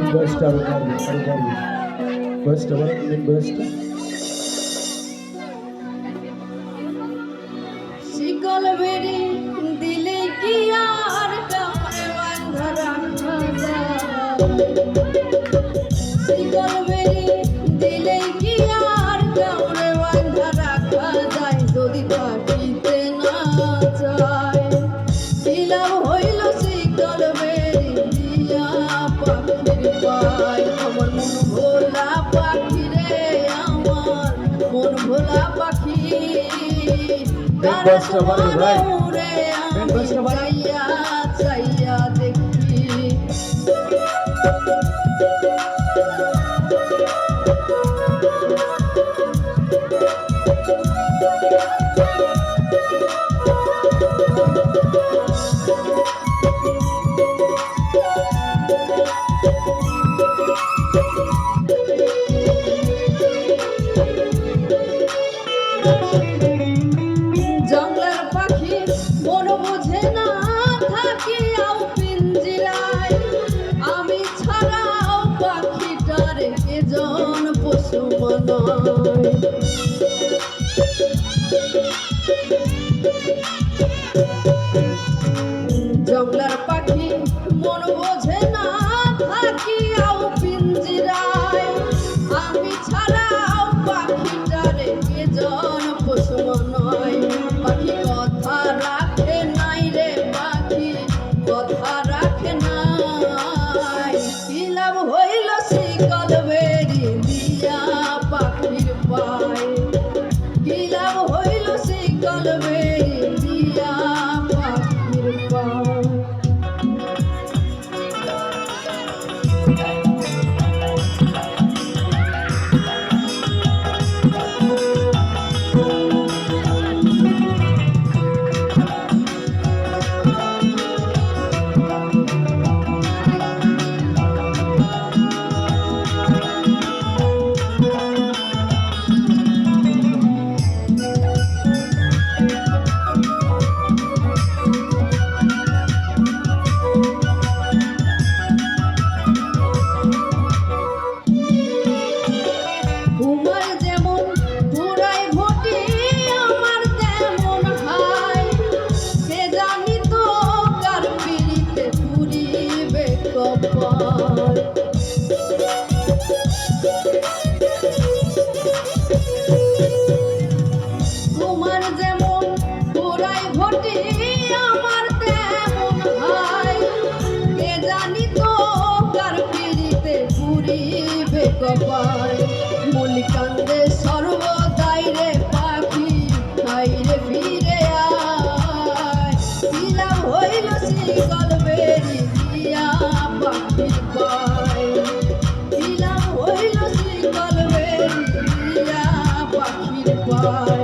నేను బెస్ట్ అడగాలి అడగాలి బెస్ట్ ఎవరు నేను బెస్ట్ శ్రీకాళ వేడి ভোলা পাখি তার সবার উড়ে আমি চরণ পশু মনয়। জঙ্গলার পাখি মন বোঝে না থাকি আও পিঞ্জিরায়। আমি ছাড়াও পাখিটারে বেজয় কপাল মন কান্দে সর্বদাই রে পাখি, তাই রে ফিরে আয়। দিলাম হইল সেই গল্পেরি দিয়া পাখি পায়। দিলাম হইল সেই গল্পেরি দিয়া পাখির পায়।